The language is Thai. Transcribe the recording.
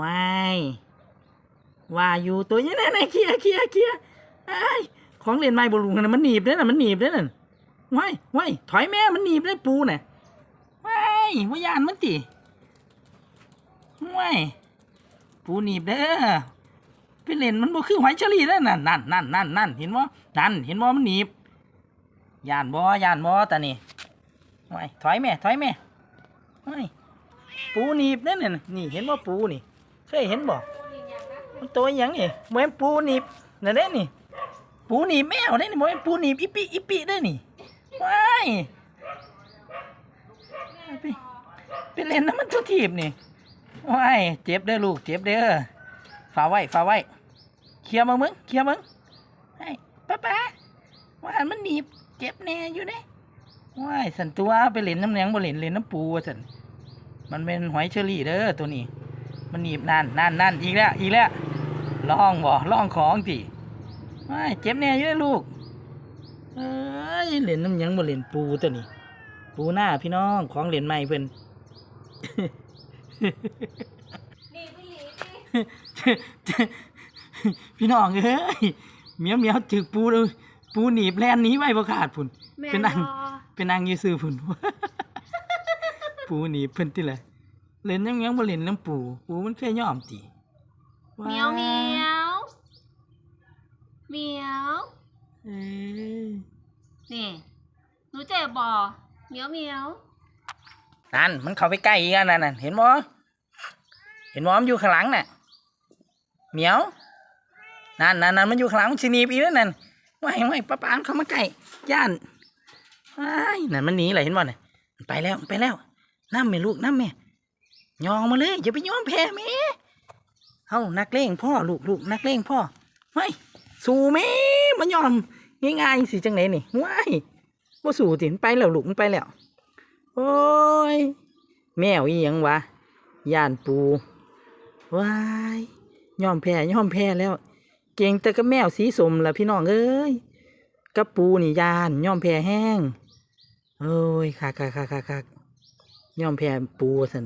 วายว่าอยู่ตัวนี้นั่นนะเคลียร์เคลียร์เคลียร์ไอ้ของเล่นไม้บลูนะมันหนีบเด้น่ะมันหนีบเด้น่ะวายวายถอยแม่มันหนีบได้ปูน่ะวายวายานมันติวายปูหนีบเด้อไปเล่นมันบ่คือหอยเชอรี่เด้นั่นนั่นนั่นนั่นนั่นเห็นบ่นั่นเห็นบ่มันหนีบยานบ่ยานบ่ตานี่วายถอยแม่ถอยแม่วายปูหนีบเด้น่ะนี่เห็นบ่ปูนี่ เคยเห็นบ่มันตัวอหยังนี่เหมือนปูหนีบนั่นเด้นี่ ปูหนีบแมวเด้นี่เหมือนปูหนีบอีปิอีปิเด้นี่ว้ายไปไปเล่นน้ำมันทุกทีบนี่ว้ายเจ็บเด้อลูกเจ็บเด้อฝาไว้ฝาไว้เคลียร์มึงมึงเคลียร์มึงไอ้ป้าป้าว่าหันมันหนีบเจ็บแน่อยู่เด้ว้ายสันตัวไปเล่นน้ำเลี้ยงบ่เล่นเล่นน้ำปูสันมันเป็นหอยเชอรี่เด้อตัวนี้ มันหนีบนั่นนั่นนั่นอีกแล้วอีกแล้วลองบ่ลองของติไม่เจ็บแน่อยู่เลยลูกเอ้ยเล่นน้ำหยังบ่เล่นปูตัวนี้ปูหน้าพี่น้องของเล่นใหม่เพิ่นนี่พี่หลีนี่พี่น้องเอ้ยเหมียวเหมียวจึกปูเลยปูหนีบแลนหนี้ไว้บ่ขาดพุ่นแม่เป็นอันรอเป็นนางอยืซื้อพุ่นปูหนีบเพิ่นติละ เล่นน้ำหยังบ่เล่นน้ำปูปูมันเคยยอมติเหมียวเหมียวเหมียวเอ้ยนี่หนูเจ็บบ่เหมียวเหมียวนั่นมันเข้าไปใกล้อีกแล้วนั่นน่ะเห็นบ่เห็นบ่มันอยู่ข้างหลังน่ะเหมียวนั่นนั่นนั่นมันอยู่ข้างหลังมันสิหนีบอีกแล้วนั่นไม่ไม่ป้าปานเข้ามาใกล้ย่านว้ายนั่นมันหนีเลยเห็นบ่น่ะมันไปแล้วมันไปแล้วน้ำแม่ลูกน้ำแม่ ยองมาเลยอย่าไปยอมแพ้แม่เฮานักเลงพ่อลูกลูกนักเลงพ่อเฮ้ยสู้แม่มันยอมง่ายๆสิจังไหนนี่ว้ายบ่สู้ติมันไปแล้วลูกมันไปแล้วโอ้ยแมวอีหยังวะย่านปูว้ายยอมแพ้ยอมแพ้แล้ว เก่งแต่กับแมวสีสมละพี่น้องเอ้ยกับปูนี่ยานยอมแพ้แห้งโอ้ยคักคักคักคักคักยอมแพ้ปูสัน